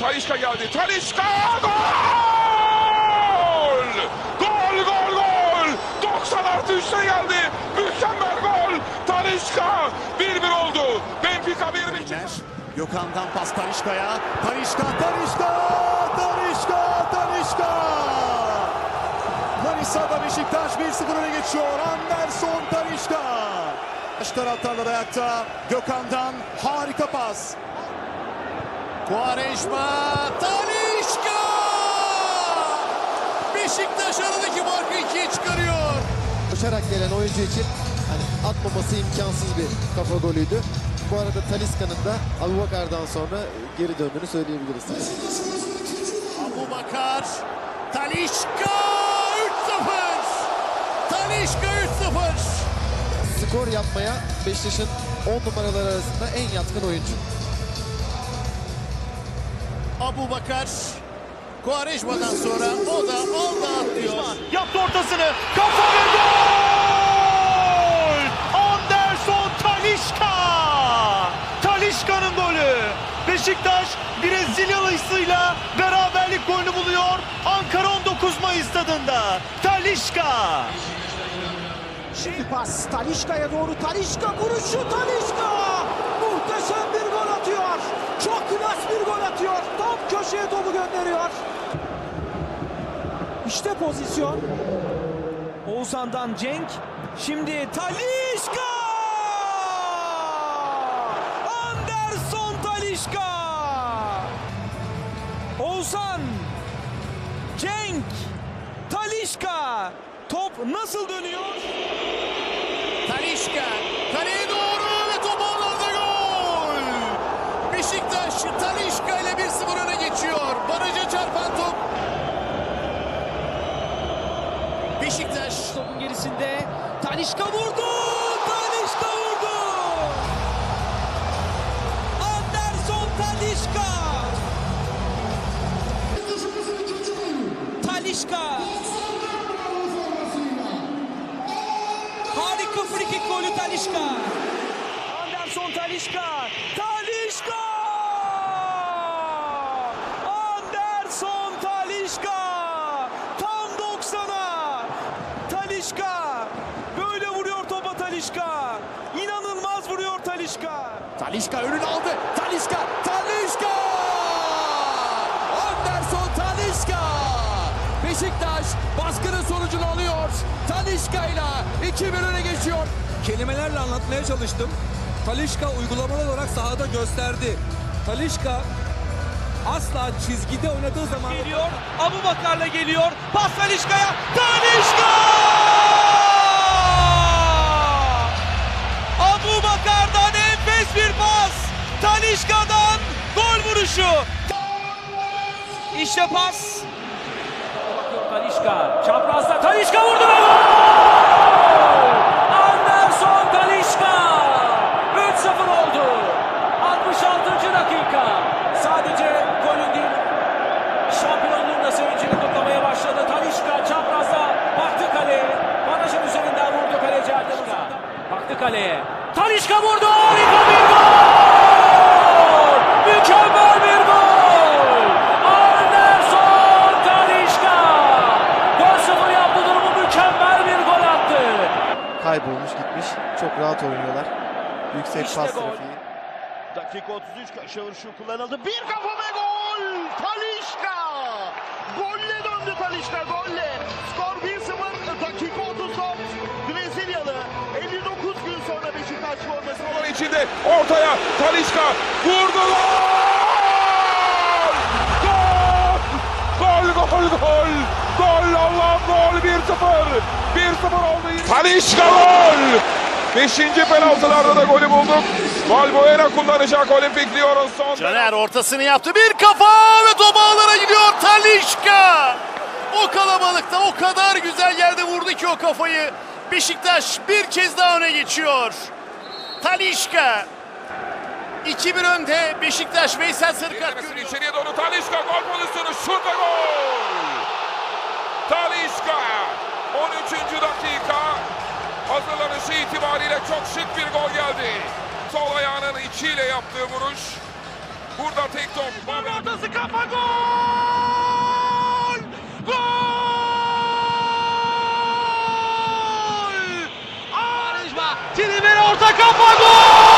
Talişka geldi. Talişka gol! Gol gol gol! 90 artı 3'te geldi. Mükemmel gol. Talişka 1-1 oldu. Benfica 1 Ler, Gökhan'dan pas Tanişka'ya. Tanişka, Tanişka! Tanişka, Tanişka! Manisa'da Beşiktaş 1-0 öne geçiyor. Anderson Tanişka. Baş taraftarlar ayakta. Gökhan'dan harika pas. Quaresma, Tanişka! Beşiktaş aradaki farkı ikiye çıkarıyor. Koşarak gelen oyuncu için hani atmaması imkansız bir kafa golüydü. Bu arada Taliska'nın da Abubakar'dan sonra geri döndüğünü söyleyebiliriz. Abu Bakar, Talişka 3-0. Talişka 3-0. Skor yapmaya Beşiktaş'ın 10 numaralar arasında en yatkın oyuncu. Abu Bakar, Quaresma'dan sonra o da aldı atlıyor. Yaptı ortasını. Kafa ve gol! Anderson Talişka! Talişka'nın golü. Beşiktaş Brezilyalısıyla beraberlik golünü buluyor. Ankara 19 Mayıs stadında. Talişka! Şimdi pas Talişka'ya doğru Talişka vuruşu Talişka muhteşem bir gol atıyor çok klas bir gol atıyor tam köşeye topu gönderiyor İşte pozisyon Oğuzhan'dan Cenk. Şimdi Talişka! Anderson Talişka! Oğuzhan! Cenk! Talişka! Top nasıl dönüyor? Talişka! Talişka! Anderson Talişka! Tam 90'a! Talişka! Böyle vuruyor topa Talişka! İnanılmaz vuruyor Talişka! Talişka önünü aldı. Talişka, Talişka! Anderson Talişka! Beşiktaş baskının sonucunu alıyor. Talişka ile 2-1 öne geçiyor. kelimelerle anlatmaya çalıştım. Talişka uygulamalı olarak sahada gösterdi. Talişka asla çizgide oynadığı zaman Geliyor, Abu Bakar'la geliyor, pas Talişka'ya, Talişka! Abu Bakar'dan enfes bir pas, Talişka'dan gol vuruşu. İşte pas. Talişka çaprazda Talişka vurdu ve gol! Şampiyonluğun da sevincini kutlamaya başladı. Talişka çaprazda baktı kaleye. Barajın üzerinden vurdu kaleci Erdem Uzan. Baktı kaleye. Talişka vurdu. Harika bir gol! Mükemmel bir gol! Anderson Talişka 4-0 yaptı durumu mükemmel bir gol attı. Kaybolmuş gitmiş. Çok rahat oynuyorlar. Yüksek İşte pas gol. trafiği. Dakika 33 köşe vuruşu kullanıldı. Bir kafa ve gol! Talişka! Golle döndü Talişka golle. Skor 1-0 dakika 34. Brezilyalı 59 gün sonra Beşiktaş forması Alan içinde ortaya Talişka vurdu gol! Gol gol gol! Gol Allah'ım gol 1-0! 1-0 oldu. Talişka gol! Beşinci penaltılarda da golü bulduk. Valbuena kullanacak Olimpik Lyon'un son. Caner ortasını yaptı. Bir kafa ve top ağlara gidiyor Talişka. O kalabalıkta o kadar güzel yerde vurdu ki o kafayı. Beşiktaş bir kez daha öne geçiyor. Talişka. 2-1 önde Beşiktaş Veysel Sarıkart görüyor. içeriye doğru Talişka gol pozisyonu şut ve gol! Talişka 13. dakika hazırlanışı itibariyle çok şık bir gol geldi. Sol ayağının içiyle yaptığı vuruş. Burada tek top. Mavi ortası kafa gol! Gol! Arejma, Tribere orta kafa gol!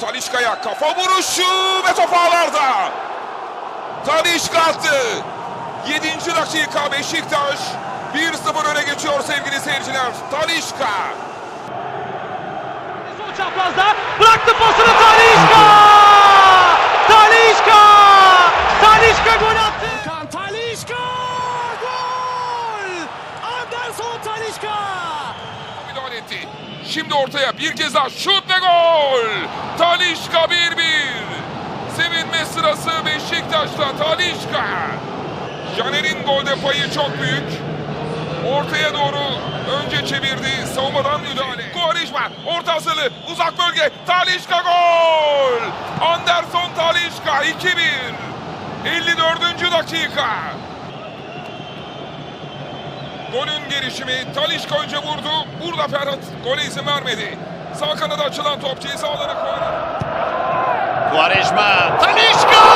Talişka'ya kafa vuruşu ve top ağlarda. Talişka attı. 7. dakika Beşiktaş 1-0 öne geçiyor sevgili seyirciler. Talişka. Sol çaprazda bıraktı pasını Talişka! Talişka! Talişka gol attı! Talişka! Gol! Anderson Talişka! müdahale etti. Şimdi ortaya bir kez daha şut ve gol. Talişka 1-1. Sevinme sırası Beşiktaş'ta Talişka. Caner'in golde payı çok büyük. Ortaya doğru önce çevirdi. Savunmadan müdahale. Quaresma orta hazırlı. Uzak bölge. Talişka gol. Anderson Talişka 2-1. 54. dakika. Golün gelişimi Talişka önce vurdu. Burada Ferhat gole izin vermedi. Sağ kanada açılan top ceza alanı koydu. Quaresma. Talişka!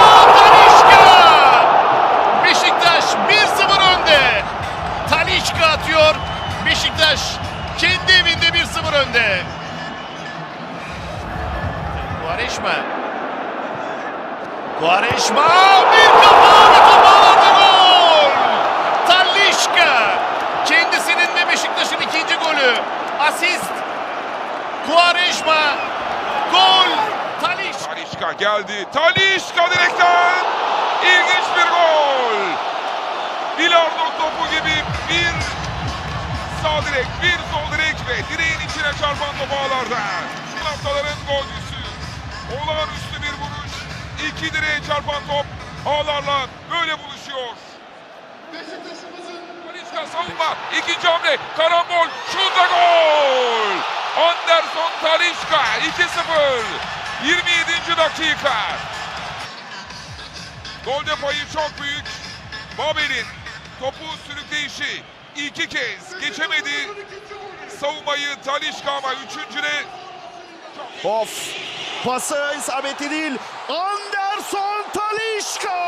Quaresma bir kafa ve top ağlarda gol. Talişka. Kendisinin ve Beşiktaş'ın ikinci golü. Asist. Quaresma. Gol. Talişka. Talişka geldi. Talişka direkten. İlginç bir gol. Bilardo topu gibi bir sağ direk, bir sol direk ve direğin içine çarpan top ağlarda. Bu haftaların golcüsü. İki direğe çarpan top ağlarla böyle buluşuyor. Talişka savunma. İkinci hamle. Karambol. Şut ve gol. Anderson Talişka 2-0. 27. dakika. Golde payı çok büyük. Babel'in topu sürükleyişi iki kez geçemedi. Savunmayı Talişka ama üçüncüde Of. Pası isabetli değil. Anderson Talişka.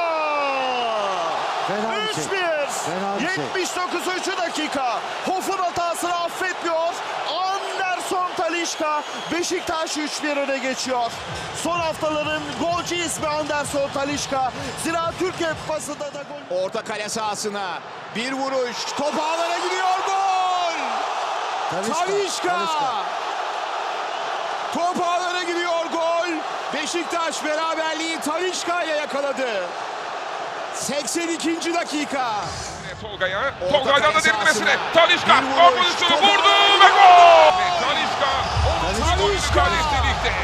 Fena bir şey. 3-1. Fena bir şey. 79. dakika. Hoff'un hatasını affetmiyor. Anderson Talişka Beşiktaş 3-1 öne geçiyor. Son haftaların golcü ismi Anderson Talişka. Zira Türkiye Kupası'nda da gol. Orta kale sahasına bir vuruş. Top ağlara gidiyor gol. Talişka. Talişka. Talişka. Top. Beşiktaş beraberliği Talişka ile yakaladı. 82. dakika. Tolga'ya. Tolga'dan da derinmesine. Talişka. Vuruş. pozisyonu vurdu ve gol. Talişka. Talişka. Talişka.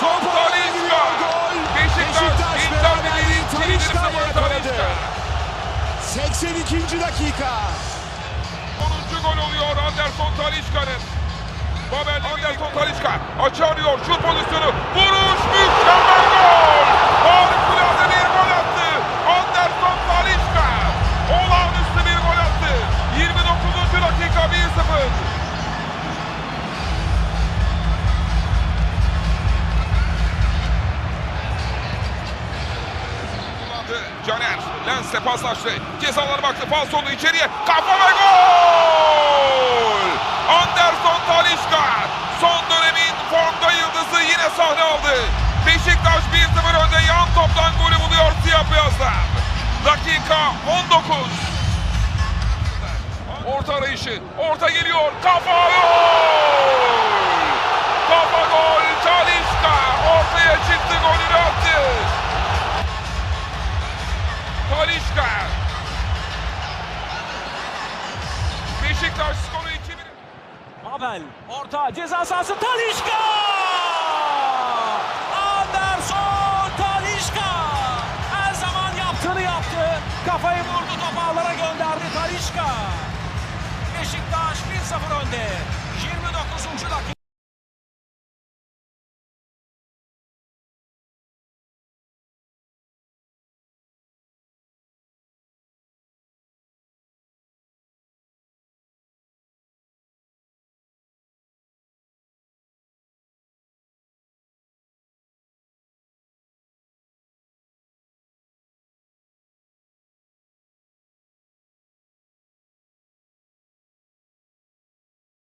Top Talişka. gol. Beşiktaş. İnter beraberliği Miami'nin Talişka yakaladı. Talişka. 82. dakika. 10. gol oluyor Anderson Talişka'nın. Babel Anderson Talişka açı arıyor. Şut pozisyonu. Vuruş mükemmel gol. Harikulade bir gol attı. Anderson Talişka. Olağanüstü bir gol attı. 29. dakika 1-0. kullandı. Caner Lens'le paslaştı. Cezalara baktı. Pas sonu içeriye. Kafa ve gol! Beyazlar. Dakika 19. Orta arayışı. Orta geliyor. Kafa gol! Kafa gol. Talişka ortaya çıktı golünü attı. Talişka. Beşiktaş skoru 2-1. Abel orta ceza sahası Talişka! Kafayı vurdu top ağlara gönderdi Talişka. Beşiktaş 1-0 önde. 29. dakika.